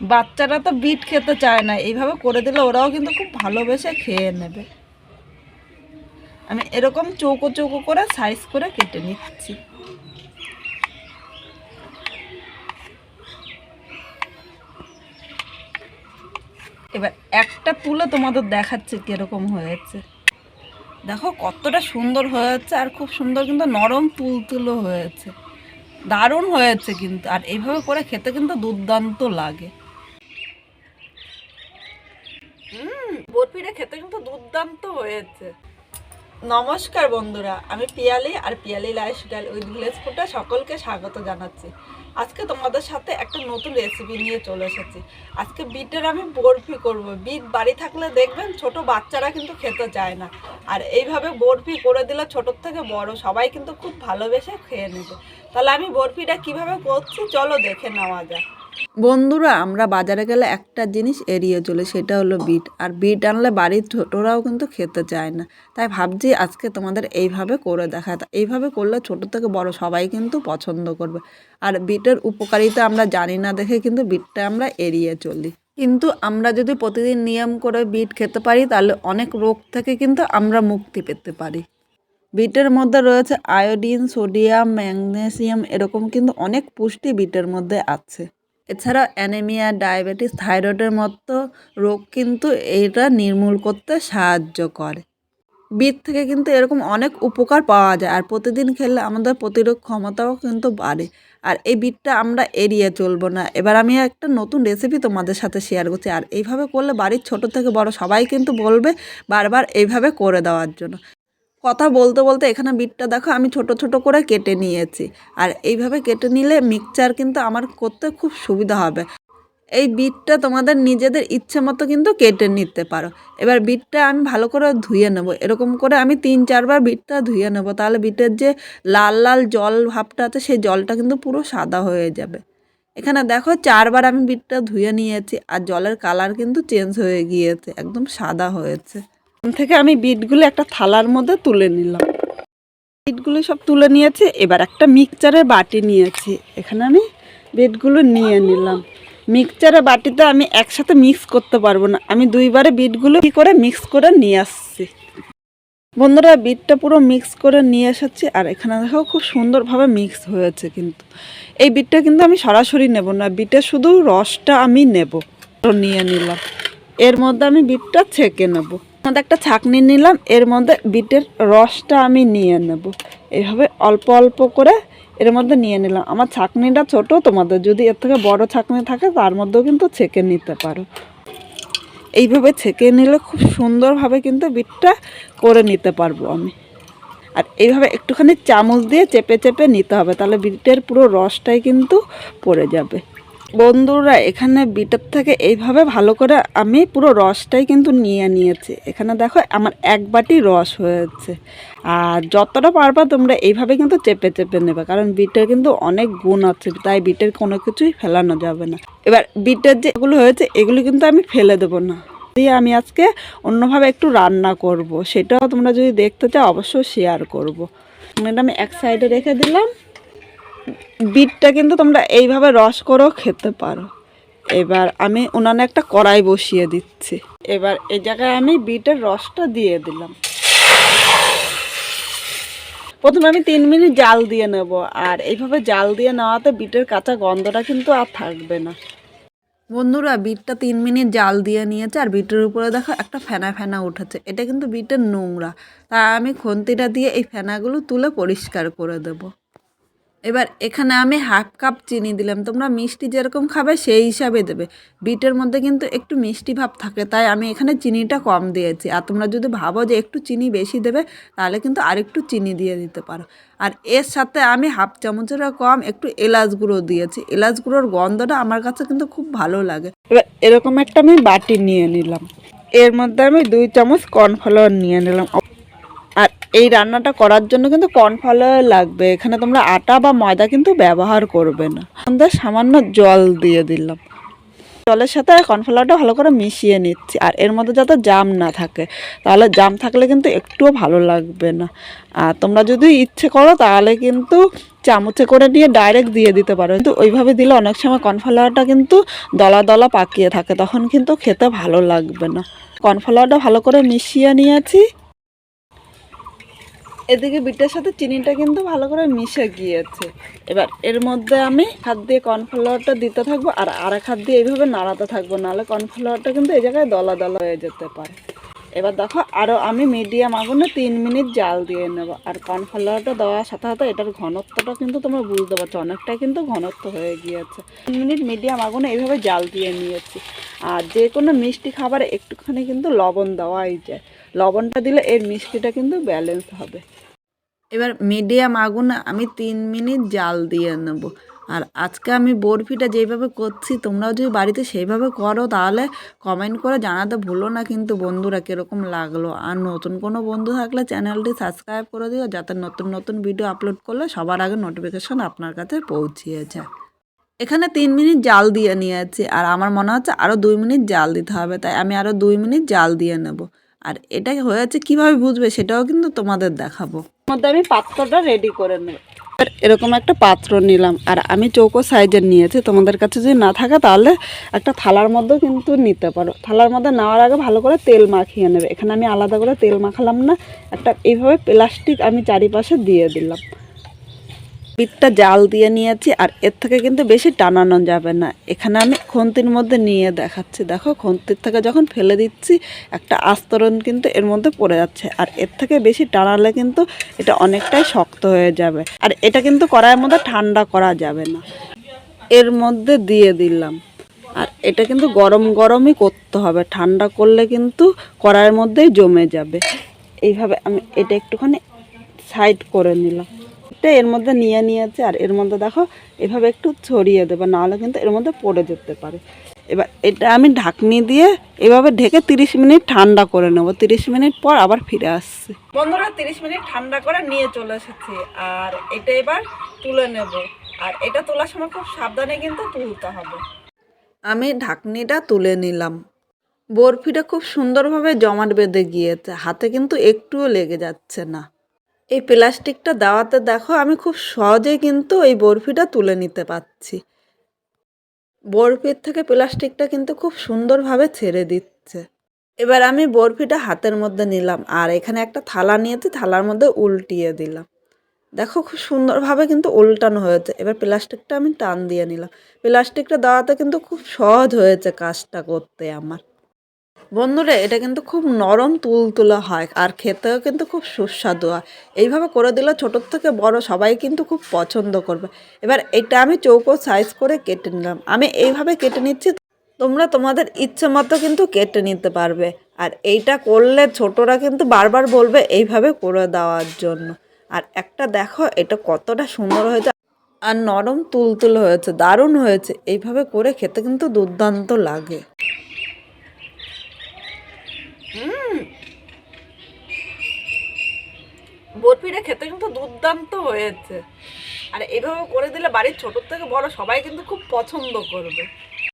বাচ্চারা তো বিট খেতে চায় না, এইভাবে করে দিলে ওরাও কিন্তু খুব ভালোবেসে খেয়ে নেবে। আমি এরকম চৌকো চৌকো করে সাইজ করে কেটে নিচ্ছি। এবার একটা তুলে তোমাদের দেখাচ্ছে কীরকম হয়েছে। দেখো কতটা সুন্দর হয়েছে আর খুব সুন্দর কিন্তু নরম তুলতুলো হয়েছে। দারুণ হয়েছে কিন্তু, আর এইভাবে করে খেতে কিন্তু দুর্দান্ত লাগে। হুম, বরফিটা খেতে কিন্তু দুর্দান্ত হয়েছে। নমস্কার বন্ধুরা, আমি পিয়ালি আর পিয়ালি লাইফস্টাইল উইথ ভিলেজ ফুডে সকলকে স্বাগত জানাচ্ছি। আজকে তোমাদের সাথে একটা নতুন রেসিপি নিয়ে চলে এসেছি। আজকে বিটের আমি বরফি করব। বিট বাড়ি থাকলে দেখবেন ছোট বাচ্চারা কিন্তু খেতে চায় না। আর এইভাবে বরফি করে দিলে ছোটোর থেকে বড় সবাই কিন্তু খুব ভালোবেসে খেয়ে নেবে। তাহলে আমি বরফিটা কীভাবে করছি? চলো দেখে নেওয়া যাক। বন্ধুরা, আমরা বাজারে গেলে একটা জিনিস এড়িয়ে চলে, সেটা হলো বিট। আর বিট আনলে বাড়ির ছোটরাও কিন্তু খেতে চায় না। তাই ভাবছি আজকে তোমাদের এইভাবে করে দেখা এইভাবে করলে ছোট থেকে বড় সবাই কিন্তু পছন্দ করবে। আর বিটের উপকারিতা আমরা জানি না দেখে কিন্তু বিটটা আমরা এড়িয়ে চলি। কিন্তু আমরা যদি প্রতিদিন নিয়ম করে বিট খেতে পারি, তাহলে অনেক রোগ থেকে কিন্তু আমরা মুক্তি পেতে পারি। বিটের মধ্যে রয়েছে আয়োডিন, সোডিয়াম, ম্যাগনেসিয়াম, এরকম কিন্তু অনেক পুষ্টি বিটের মধ্যে আছে। এছাড়া অ্যানেমিয়া, ডায়াবেটিস, থাইরয়েডের মতো রোগ কিন্তু এটা নির্মূল করতে সাহায্য করে। বিট থেকে কিন্তু এরকম অনেক উপকার পাওয়া যায় আর প্রতিদিন খেলে আমাদের প্রতিরোধ ক্ষমতাও কিন্তু বাড়ে। আর এই বিটটা আমরা এড়িয়ে চলবো না। এবার আমি একটা নতুন রেসিপি তোমাদের সাথে শেয়ার করছি। আর এইভাবে করলে বাড়ির ছোট থেকে বড় সবাই কিন্তু বলবে বারবার এইভাবে করে দেওয়ার জন্য। কথা বলতে বলতে এখানে বিটটা দেখো, আমি ছোট ছোট করে কেটে নিয়েছি। আর এইভাবে কেটে নিলে মিক্সচার কিন্তু আমার করতে খুব সুবিধা হবে। এই বিটটা তোমাদের নিজেদের ইচ্ছে মতো কিন্তু কেটে নিতে পারো। এবার বিটটা আমি ভালো করে ধুয়ে নেব। এরকম করে আমি তিন চারবার বিটটা ধুয়ে নেব। তাহলে বিটের যে লাল লাল জল ভাবটা আছে, সেই জলটা কিন্তু পুরো সাদা হয়ে যাবে। এখানে দেখো, চারবার আমি বিটটা ধুয়ে নিয়েছি। আর জলের কালার কিন্তু চেঞ্জ হয়ে গিয়েছে, একদম সাদা হয়েছে। থেকে আমি বিটগুলো একটা থালার মধ্যে তুলে নিলাম। বিটগুলো সব তুলে নিয়েছে, এবার একটা মিক্সচারের বাটি নিয়েছি। এখানে আমি বিটগুলো নিয়ে নিলাম। মিক্সচারের বাটিতে আমি একসাথে মিক্স করতে পারব না। আমি দুইবারে বিটগুলো কী করে মিক্স করে নিয়ে আসছি। বন্ধুরা বিটটা পুরো মিক্স করে নিয়ে এসেছি, আর এখানে দেখো খুব সুন্দরভাবে মিক্স হয়েছে কিন্তু। এই বিটটা কিন্তু আমি সরাসরি নেব না বিটের শুধু রসটা আমি নেব। নিয়ে নিলাম। এর মধ্যে আমি বিটটা ছেঁকে নেব। মধ্যে একটা ছাকনি নিলাম, এর মধ্যে বিটের রসটা আমি নিয়ে নেব। এইভাবে অল্প অল্প করে এর মধ্যে নিয়ে নিলাম। আমার ছাকনিটা ছোট, তোমাদের যদি এর থেকে বড় ছাকনি থাকে, তার মধ্যেও কিন্তু ছেঁকে নিতে পারো। এইভাবে ছেঁকে নিলে খুব সুন্দরভাবে কিন্তু বিটটা করে নিতে পারব আমি। আর এইভাবে একটুখানি চামচ দিয়ে চেপে চেপে নিতে হবে, তাহলে বিটের পুরো রসটাই কিন্তু পড়ে যাবে। বন্ধুরা, এখানে বিটের থেকে এইভাবে ভালো করে আমি পুরো রসটাই কিন্তু নিয়ে নিয়েছি। এখানে দেখো আমার এক বাটি রস হয়েছে। আর যতটা পারবা তোমরা এইভাবে কিন্তু চেপে চেপে নেবে, কারণ বিটের কিন্তু অনেক গুণ আছে, তাই বিটের কোনো কিছুই ফেলানো যাবে না। এবার বিটের যেগুলো হয়েছে, এগুলো কিন্তু আমি ফেলে দেবো না। দিয়ে আমি আজকে অন্যভাবে একটু রান্না করব, সেটাও তোমরা যদি দেখতে চাও, অবশ্যই শেয়ার করব। এটা আমি এক সাইডে রেখে দিলাম। বিটটা কিন্তু তোমরা এইভাবে রস করেও খেতে পারো। এবার আমি উনানে একটা কড়াই বসিয়ে দিচ্ছি। এবার এই জায়গায় আমি বিটের রসটা দিয়ে দিলাম। প্রথমে আমি তিন মিনিট জাল দিয়ে নেব আর এইভাবে জাল দিয়ে নেওয়াতে বিটের কাঁচা গন্ধটা কিন্তু আর থাকবে না। বন্ধুরা, বিটটা তিন মিনিট জাল দিয়ে নিয়েছে আর বিটের উপরে দেখো একটা ফেনা ফেনা উঠেছে। এটা কিন্তু বিটের নোংরা। তা আমি খন্তিটা দিয়ে এই ফেনাগুলো তুলে পরিষ্কার করে দেবো। এবার এখানে আমি হাফ কাপ চিনি দিলাম। তোমরা মিষ্টি যেরকম খাবে সেই হিসাবে দেবে। বিটের মধ্যে কিন্তু একটু মিষ্টি ভাব থাকে, তাই আমি এখানে চিনিটা কম দিয়েছি। আর তোমরা যদি ভাবো যে একটু চিনি বেশি দেবে, তাহলে কিন্তু আরেকটু চিনি দিয়ে দিতে পারো। আর এর সাথে আমি হাফ চামচের কম একটু এলাচ গুঁড়ো দিয়েছি। এলাচ গুঁড়োর গন্ধটা আমার কাছে কিন্তু খুব ভালো লাগে। এবার এরকম একটা আমি বাটি নিয়ে নিলাম। এর মধ্যে আমি দুই চামচ কর্নফ্লাওয়ার নিয়ে নিলাম। এই রান্নাটা করার জন্য কিন্তু কর্নফ্লাওয়ার লাগবে। এখানে তোমরা আটা বা ময়দা কিন্তু ব্যবহার করবে না। আমাদের সামান্য জল দিয়ে দিলাম। জলের সাথে কর্নফ্লাওয়ারটা ভালো করে মিশিয়ে নিচ্ছি। আর এর মধ্যে যাতে জাম না থাকে, তাহলে জাম থাকলে কিন্তু একটুও ভালো লাগবে না। আর তোমরা যদি ইচ্ছে করো, তাহলে কিন্তু চামচে করে নিয়ে ডাইরেক্ট দিয়ে দিতে পারো। কিন্তু ওইভাবে দিলে অনেক সময় কর্নফ্লাওয়ারটা কিন্তু দলা দলা পাকিয়ে থাকে। তখন কিন্তু খেতে ভালো লাগবে না। কর্নফ্লাওয়ারটা ভালো করে মিশিয়ে নিয়েছি। এদিকে বিটের সাথে চিনিটা কিন্তু ভালো করে মিশে গিয়েছে। এবার এর মধ্যে আমি হাত দিয়ে কর্নফ্লাওয়ারটা দিতে থাকব আর আরেক হাত দিয়ে এইভাবে নাড়াতে থাকব, নাহলে কর্নফ্লাওয়ারটা কিন্তু এই জায়গায় দলা দলা হয়ে যেতে পারে। এবার দেখো আরও আমি মিডিয়াম আগুনে তিন মিনিট জাল দিয়ে নেব। আর কর্নফ্লাওয়ারটা দেওয়ার সাথে সাথে এটার ঘনত্বটা কিন্তু তোমরা বুঝতে পারছ, অনেকটাই কিন্তু ঘনত্ব হয়ে গিয়েছে। তিন মিনিট মিডিয়াম আগুনে এইভাবে জাল দিয়ে নিয়েছি। আর যে কোনো মিষ্টি খাবারে একটুখানি কিন্তু লবণ দেওয়াই যায়। লবণটা দিলে এর মিষ্টিটা কিন্তু ব্যালেন্স হবে। এবার মিডিয়াম আগুনে আমি তিন মিনিট জাল দিয়ে নেব। আর আজকে আমি বরফিটা যেইভাবে করছি, তোমরাও যদি বাড়িতে সেইভাবে করো, তাহলে কমেন্ট করে জানাতে ভুলো না। কিন্তু বন্ধুরা, কীরকম লাগল? আর নতুন কোনো বন্ধু থাকলে চ্যানেলটি সাবস্ক্রাইব করে দিও, যাতে নতুন নতুন ভিডিও আপলোড করলে সবার আগে নোটিফিকেশন আপনার কাছে পৌঁছিয়ে যায়। এখানে তিন মিনিট জাল দিয়ে নিয়েছি, আর আমার মনে হচ্ছে আরও দুই মিনিট জাল দিতে হবে। তাই আমি আরও দুই মিনিট জাল দিয়ে নেব। আর এটা হয়েছে কীভাবে বুঝবে সেটাও কিন্তু তোমাদের দেখাবো। মধ্যে আমি পাত্রটা রেডি করে নেব। এরকম একটা পাত্র নিলাম, আর আমি চৌকো সাইজের নিয়েছি, তোমাদের কাছে যদি না থাকে তাহলে একটা থালার মধ্যেও কিন্তু নিতে পারো। থালার মধ্যে নেওয়ার আগে ভালো করে তেল মাখিয়ে নেবে। এখানে আমি আলাদা করে তেল মাখালাম না, একটা এইভাবে প্লাস্টিক আমি চারিপাশে দিয়ে দিলাম। পিঠটা জাল দিয়ে নিয়েছি আর এর থেকে কিন্তু বেশি টানানো যাবে না। এখানে আমি খন্তির মধ্যে নিয়ে দেখাচ্ছি। দেখো, খন্তির থেকে যখন ফেলে দিচ্ছি, একটা আস্তরণ কিন্তু এর মধ্যে পড়ে যাচ্ছে। আর এর থেকে বেশি টানালে কিন্তু এটা অনেকটাই শক্ত হয়ে যাবে। আর এটা কিন্তু কড়াইয়ের মধ্যে ঠান্ডা করা যাবে না। এর মধ্যে দিয়ে দিলাম। আর এটা কিন্তু গরম গরমই করতে হবে। ঠান্ডা করলে কিন্তু কড়াইয়ের মধ্যেই জমে যাবে। এইভাবে আমি এটা একটুখানি সাইড করে নিলাম। এটা এর মধ্যে নিয়ে নিয়েছে আর এর মধ্যে দেখো এভাবে একটু ছড়িয়ে দেবে নাহলে কিন্তু এর মধ্যে পড়ে যেতে পারে। এবার এটা আমি ঢাকনি দিয়ে এভাবে ঢেকে তিরিশ মিনিট ঠান্ডা করে নেব। তিরিশ মিনিট পর আবার ফিরে আসছি। বন্ধুরা তিরিশ মিনিট ঠান্ডা করে নিয়ে চলে এসেছি আর এটা এবার তুলে নেব। আর এটা তোলার সময় খুব সাবধানে কিন্তু তুলতে হবে। আমি ঢাকনিটা তুলে নিলাম। বরফিটা খুব সুন্দরভাবে জমাট বেঁধে গিয়েছে হাতে কিন্তু একটুও লেগে যাচ্ছে না। এই প্লাস্টিকটা দেওয়াতে দেখো আমি খুব সহজেই কিন্তু এই বরফিটা তুলে নিতে পারছি। বরফির থেকে প্লাস্টিকটা কিন্তু খুব সুন্দরভাবে ছেড়ে দিচ্ছে। এবার আমি বরফিটা হাতের মধ্যে নিলাম আর এখানে একটা থালা নিয়েছি, থালার মধ্যে উল্টিয়ে দিলাম। দেখো খুব সুন্দরভাবে কিন্তু উল্টানো হয়েছে। এবার প্লাস্টিকটা আমি টান দিয়ে নিলাম। প্লাস্টিকটা দেওয়াতে কিন্তু খুব সহজ হয়েছে কাজটা করতে আমার। বন্ধুরা, এটা কিন্তু খুব নরম তুলতুলা হয় আর খেতেও কিন্তু খুব সুস্বাদু হয়। এইভাবে করে দিলে ছোটোর থেকে বড় সবাই কিন্তু খুব পছন্দ করবে। এবার এটা আমি চৌকো সাইজ করে কেটে নিলাম। আমি এইভাবে কেটে নিচ্ছি, তোমরা তোমাদের ইচ্ছে মতো কিন্তু কেটে নিতে পারবে। আর এইটা করলে ছোটরা কিন্তু বারবার বলবে এইভাবে করে দেওয়ার জন্য। আর একটা দেখো, এটা কতটা সুন্দর হয়েছে। আর নরম তুলতুল হয়েছে, দারুণ হয়েছে। এইভাবে করে খেতে কিন্তু দুর্দান্ত লাগে। বরফিটা খেতে কিন্তু দুর্দান্ত হয়েছে। আর এভাবে করে দিলে বাড়ির ছোটোর থেকে বড় সবাই কিন্তু খুব পছন্দ করবে।